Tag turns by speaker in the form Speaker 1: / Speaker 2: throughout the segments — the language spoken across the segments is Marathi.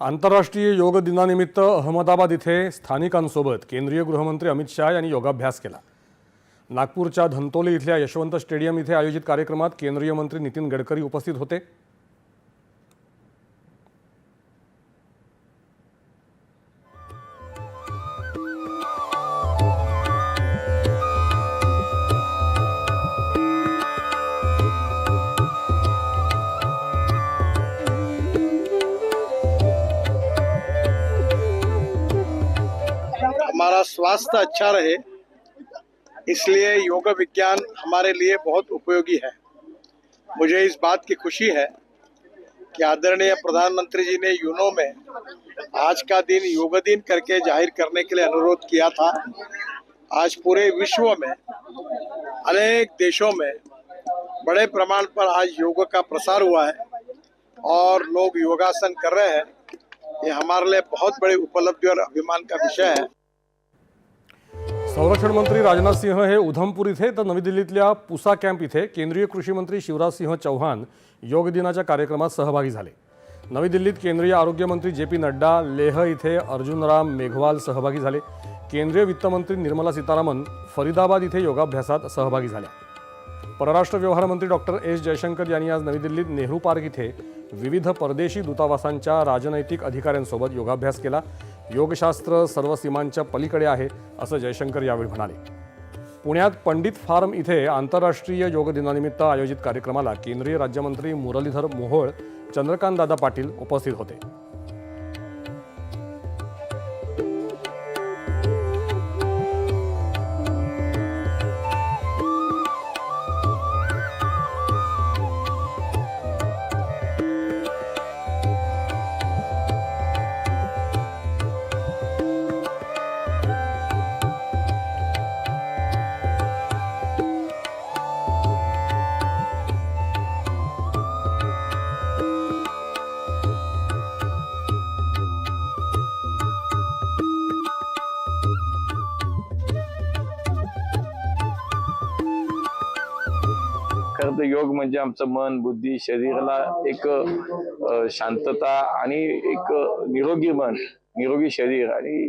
Speaker 1: आंतरराष्ट्रीय योग दिनानिमित्त अहमदाबाद इथे स्थानिकांसोबत केंद्रीय गृहमंत्री अमित शहा यांनी योगाभ्यास केला. नागपूरच्या धंतोली इथल्या यशवंत स्टेडियम इथे आयोजित कार्यक्रमात केंद्रीय मंत्री नितीन गडकरी उपस्थित होते.
Speaker 2: हमारा स्वास्थ्य अच्छा रहे, इसलिए योग विज्ञान हमारे लिए बहुत उपयोगी है। मुझे इस बात की खुशी है कि आदरणीय प्रधानमंत्री जी ने यूनो में आज का दिन योग दिन करके ज़ाहिर करने के लिए अनुरोध किया था। आज पूरे विश्व में, अनेक देशों में बड़े प्रमाण पर आज योग का प्रसार हुआ है और लोग योगासन कर रहे हैं। ये हमारे लिए बहुत बड़ी उपलब्धि और अभिमान का विषय है।
Speaker 1: संरक्षण मंत्री राजनाथ सिंह हे उधमपूर इथे तर नवी दिल्लीतल्या पुसा कॅम्प इथे केंद्रीय कृषी मंत्री शिवराज सिंह चौहान योग दिनाच्या कार्यक्रमात सहभागी झाले. नवी दिल्लीत केंद्रीय आरोग्यमंत्री जे पी नड्डा लेह इथे अर्जुनराम मेघवाल सहभागी झाले. केंद्रीय वित्तमंत्री निर्मला सीतारामन फरीदाबाद इथे योगाभ्यासात सहभागी झाल्या. परराष्ट्र व्यवहार मंत्री डॉक्टर एस. जयशंकर यांनी आज नवी दिल्लीत नेहरू पार्क इथे विविध परदेशी दूतावासांच्या राजनैतिक अधिकाऱ्यांसोबत योगाभ्यास केला. योगशास्त्र सर्व सीमांच्या पलीकडे आहे असं जयशंकर यावेळी म्हणाले. पुण्यात पंडित फार्म इथे आंतरराष्ट्रीय योग दिनानिमित्त आयोजित कार्यक्रमाला केंद्रीय राज्यमंत्री मुरलीधर मोहोळ चंद्रकांतदादा पाटील उपस्थित होते.
Speaker 3: खरं तर योग म्हणजे आमचं मन बुद्धी शरीराला एक शांतता आणि एक निरोगी मन निरोगी शरीर आणि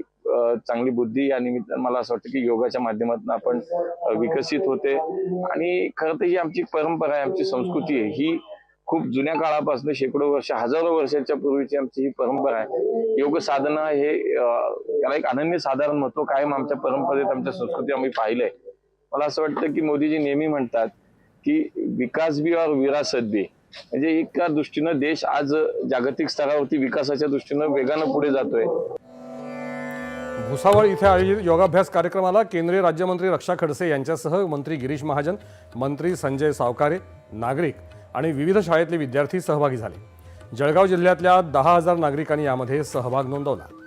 Speaker 3: चांगली बुद्धी या निमित्तानं मला असं वाटतं की योगाच्या माध्यमातून आपण विकसित होते. आणि खरं तर ही आमची परंपरा आहे आमची संस्कृती आहे. ही खूप जुन्या काळापासून शेकडो वर्ष हजारो वर्षाच्या पूर्वीची आमची ही परंपरा आहे. योग साधना हे याला एक अनन्य साधारण महत्त्व कायम आमच्या परंपरेत आमच्या संस्कृती आम्ही पाहिलंय. मला असं वाटतं की मोदीजी नेहमी म्हणतात की विकास बी और विरासत बी. म्हणजे एका दृष्टीनं देश आज जागतिक स्तरावरती विकासाच्या दृष्टीनं वेगानं पुढे जातोय.
Speaker 1: भुसावळ इथे आयोजित योगाभ्यास कार्यक्रमाला केंद्रीय राज्यमंत्री रक्षा खडसे यांच्यासह मंत्री गिरीश महाजन मंत्री संजय सावकारे नागरिक आणि विविध शाळेतले विद्यार्थी सहभागी झाले. जळगाव जिल्ह्यातल्या दहा हजार नागरिकांनी यामध्ये सहभाग नोंदवला.